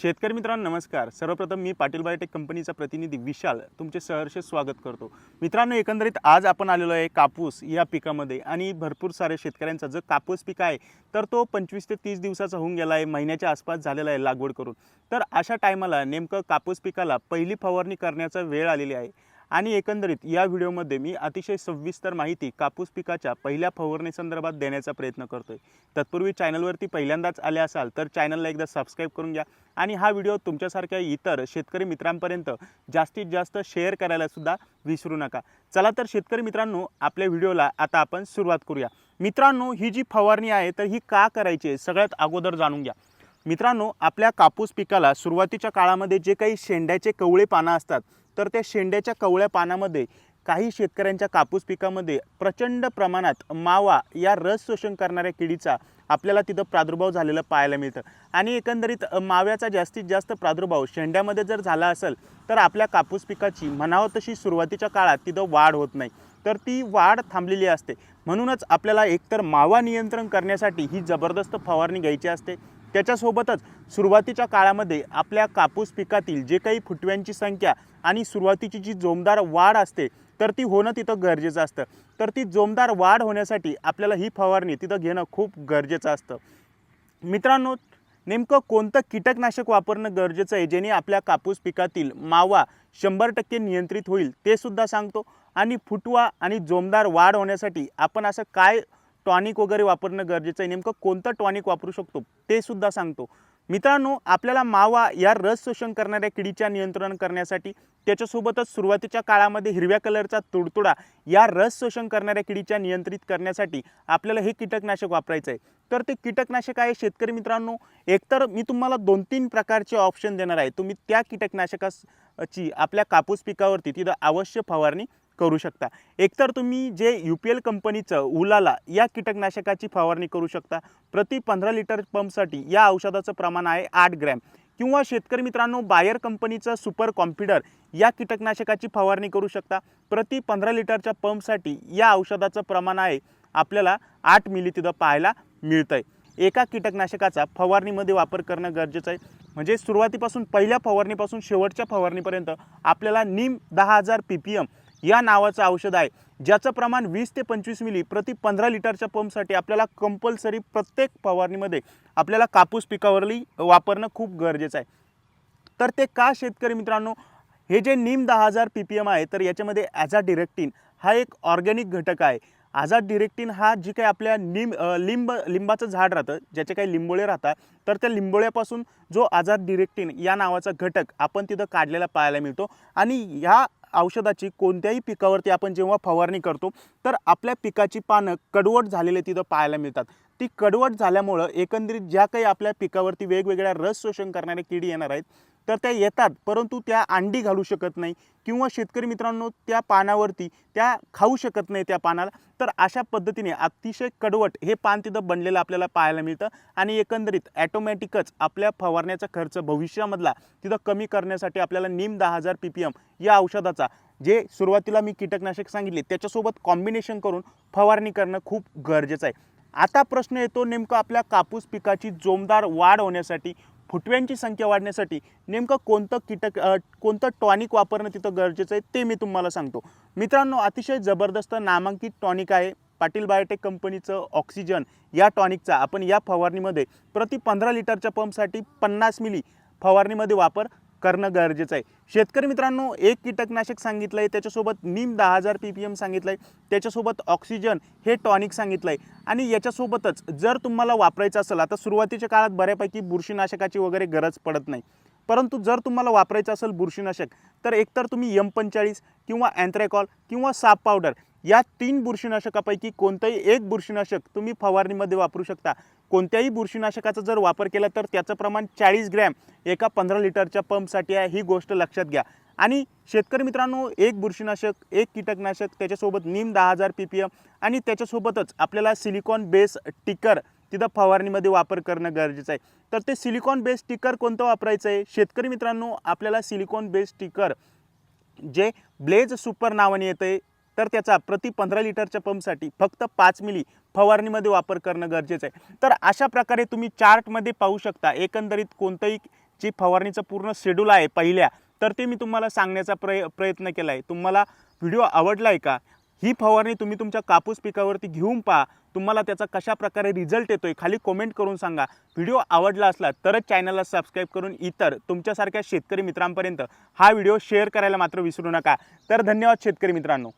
शेतकरी मित्रांनो नमस्कार. सर्वप्रथम मी पाटील बायोटेक कंपनीचा प्रतिनिधी विशाल तुमचे सहर्ष स्वागत करतो. मित्रांनो एकंदरीत आज आपण आलेलो आहे कापूस या पिकामध्ये आणि भरपूर सारे शेतकऱ्यांचा जो कापूस पीक आहे तर तो पंचवीस ते तीस दिवसाचा होऊन गेला आहे महिन्याच्या आसपास झालेला आहे लागवड करून. तर अशा टायमाला नेमकं कापूस पिकाला पहिली फवारणी करण्याचा वेळ आलेली आहे. आणि एकंदरीत या व्हिडिओमध्ये मी अतिशय सविस्तर माहिती कापूस पिकाच्या पहिल्या फवारणी संदर्भात देण्याचा प्रयत्न करतो आहे तत्पूर्वी चॅनलवरती पहिल्यांदाच आले असाल तर चॅनलला एकदा सबस्क्राईब करून घ्या आणि हा व्हिडिओ तुमच्यासारख्या इतर शेतकरी मित्रांपर्यंत जास्तीत जास्त शेअर करायलासुद्धा विसरू नका. चला तर शेतकरी मित्रांनो आपल्या व्हिडिओला आता आपण सुरुवात करूया. मित्रांनो ही जी फवारणी आहे तर ही का करायची आहे सगळ्यात अगोदर जाणून घ्या. मित्रांनो आपल्या कापूस पिकाला सुरुवातीच्या काळामध्ये जे काही शेंड्याचे कवळे पानं असतात तर त्या शेंड्याच्या कवळ्या पानामध्ये काही शेतकऱ्यांच्या कापूस पिकामध्ये प्रचंड प्रमाणात मावा या रस शोषण करणाऱ्या किडीचा आपल्याला तिथं प्रादुर्भाव झालेला पाहायला मिळतं. आणि एकंदरीत माव्याचा जास्तीत जास्त प्रादुर्भाव शेंड्यामध्ये जर झाला असेल तर आपल्या कापूस पिकाची म्हणावं तशी सुरुवातीच्या काळात तिथं वाढ होत नाही. तर ती वाढ थांबलेली असते. म्हणूनच आपल्याला एकतर मावा नियंत्रण करण्यासाठी ही जबरदस्त फवारणी घ्यायची असते. त्याच्यासोबतच सुरुवातीच्या काळामध्ये आपल्या कापूस पिकातील जे काही फुटव्यांची संख्या आणि सुरुवातीची जी जोमदार वाढ असते तर ती होणं तिथं गरजेचं असतं. तर ती जोमदार वाढ होण्यासाठी आपल्याला ही फवारणी तिथं घेणं खूप गरजेचं असतं. मित्रांनो नेमकं कोणतं कीटकनाशक वापरणं गरजेचं आहे जेणे आपल्या कापूस पिकातील मावा शंभर टक्के नियंत्रित होईल ते सुद्धा सांगतो. आणि फुटवा आणि जोमदार वाढ होण्यासाठी आपण असं काय टॉनिक वगैरे वापरणं गरजेचं आहे. नेमकं कोणतं टॉनिक वापरू शकतो? ते सुद्धा सांगतो. मित्रांनो आपल्याला मावा या रस शोषण करणाऱ्या किडीच्या नियंत्रण करण्यासाठी त्याच्यासोबतच सुरुवातीच्या काळामध्ये हिरव्या कलरचा तुडतुडा या रस शोषण करणाऱ्या किडीच्या नियंत्रित करण्यासाठी आपल्याला हे कीटकनाशक वापरायचं आहे. तर ते कीटकनाशक आहे शेतकरी मित्रांनो एकतर मी तुम्हाला दोन तीन प्रकारचे ऑप्शन देणार आहे. तुम्ही त्या कीटकनाशकाची आपल्या कापूस पिकावरती तिथं अवश्य फवारणी करू शकता. एकतर तुम्ही जे यू पी एल कंपनीचं उलाला या कीटकनाशकाची फवारणी करू शकता. प्रति पंधरा लिटर पंपसाठी या औषधाचं प्रमाण आहे आठ ग्रॅम. किंवा शेतकरी मित्रांनो बायर कंपनीचं सुपर कॉम्प्युटर या कीटकनाशकाची फवारणी करू शकता. प्रति पंधरा लिटरच्या पंपसाठी या औषधाचं प्रमाण आहे आपल्याला आठ मिली तिथं पाहायला मिळतं आहे एका कीटकनाशकाचा फवारणीमध्ये वापर करणं गरजेचं आहे. म्हणजे सुरुवातीपासून पहिल्या फवारणीपासून शेवटच्या फवारणीपर्यंत आपल्याला नीम दहा हजार पी पी एम या नावाचं औषध आहे. ज्याचं प्रमाण वीस ते पंचवीस मिली प्रति पंधरा लिटरच्या पंपसाठी आपल्याला कंपल्सरी प्रत्येक फवारणीमध्ये आपल्याला कापूस पिकावरली वापरणं खूप गरजेचं आहे. तर ते का शेतकरी मित्रांनो हे जे नीम दहा हजार पी पी एम आहे तर याच्यामध्ये ॲझा डिरेक्टिन हा एक ऑर्गॅनिक घटक आहे. आझाद डिरेक्टिन हा जी काही आपल्या निम लिंब लिंबाचं झाड राहतं ज्याचे काही लिंबोळे राहतात तर त्या लिंबोळ्यापासून जो आझाद डिरेक्टिन या नावाचा घटक आपण तिथं काढलेला पाहायला मिळतो. आणि ह्या औषधाची कोणत्याही पिकावरती आपण जेव्हा फवारणी करतो तर आपल्या पिकाची पानं कडवट झालेले तिथं पाहायला मिळतात. ती कडवट झाल्यामुळं एकंदरीत ज्या काही आपल्या पिकावरती वेगवेगळ्या रस शोषण करणाऱ्या किडी येणार आहेत तर त्या येतात परंतु त्या अंडी घालू शकत नाही किंवा शेतकरी मित्रांनो त्या पानावरती त्या खाऊ शकत नाही त्या पानाला. तर अशा पद्धतीने अतिशय कडवट हे पान तिथं बनलेलं आपल्याला पाहायला मिळतं आणि एकंदरीत ॲटोमॅटिकच आपल्या फवारण्याचा खर्च भविष्यामधला तिथं कमी करण्यासाठी आपल्याला नीम दहा हजार पी पी एम या औषधाचा जे सुरुवातीला मी कीटकनाशक सांगितले त्याच्यासोबत कॉम्बिनेशन करून फवारणी करणं खूप गरजेचं आहे. आता प्रश्न येतो नेमकं आपल्या कापूस पिकाची जोमदार वाढ होण्यासाठी फुटव्यांची संख्या वाढण्यासाठी नेमकं कोणतं कीटक कोणतं टॉनिक वापरणं तिथं गरजेचं आहे ते मी तुम्हाला सांगतो. मित्रांनो अतिशय जबरदस्त नामांकित टॉनिक आहे पाटील बायोटेक कंपनीचं ऑक्सिजन. या टॉनिकचा आपण या फवारणीमध्ये प्रति पंधरा लिटरच्या पंपसाठी पन्नास मिली फवारणीमध्ये वापर करणं गरजेचं आहे. शेतकरी मित्रांनो एक कीटकनाशक सांगितलं आहे त्याच्यासोबत नीम दहा हजार पी पी एम सांगितलं आहे त्याच्यासोबत ऑक्सिजन हे टॉनिक सांगितलं आहे आणि याच्यासोबतच जर तुम्हाला वापरायचं असेल आता सुरुवातीच्या काळात बऱ्यापैकी बुरशीनाशकाची वगैरे गरज पडत नाही. परंतु जर तुम्हाला वापरायचं असेल बुरशीनाशक तर एकतर तुम्ही यम पंचेचाळीस किंवा अँथ्रॅकॉल किंवा साप पावडर या तीन बुरशीनाशकापैकी कोणतंही एक बुरशीनाशक तुम्ही फवारणीमध्ये वापरू शकता. कोणत्याही बुरशीनाशकाचा जर वापर केला तर त्याचं प्रमाण चाळीस ग्रॅम एका पंधरा लिटरच्या पंपसाठी आहे ही गोष्ट लक्षात घ्या. आणि शेतकरी मित्रांनो एक बुरशीनाशक एक कीटकनाशक त्याच्यासोबत नीम दहा हजार पी पी एम आणि त्याच्यासोबतच आपल्याला सिलिकॉन बेस टिकर तिथं फवारणीमध्ये वापर करणं गरजेचं आहे. तर ते सिलिकॉन बेस टिकर कोणतं वापरायचं आहे? शेतकरी मित्रांनो आपल्याला सिलिकॉन बेस टिकर जे ब्लेज सुपर नावाने येतं आहे तर त्याचा प्रति पंधरा लिटरच्या पंपसाठी फक्त पाच मिली फवारणीमध्ये वापर करणं गरजेचं आहे. तर अशा प्रकारे तुम्ही चार्टमध्ये पाहू शकता एकंदरीत कोणतंही जी फवारणीचं पूर्ण शेड्यूल आहे पहिल्या तर ते मी तुम्हाला सांगण्याचा प्रय प्रयत्न केला आहे तुम्हाला व्हिडिओ आवडला आहे का? ही फवारणी तुम्ही तुमच्या कापूस पिकावरती घेऊन पहा. तुम्हाला त्याचा कशा प्रकारे रिझल्ट येतोय खाली कमेंट करून सांगा. व्हिडिओ आवडला असला तरच चॅनलला सबस्क्राईब करून इतर तुमच्यासारख्या शेतकरी मित्रांपर्यंत हा व्हिडिओ शेअर करायला मात्र विसरू नका. तर धन्यवाद शेतकरी मित्रांनो.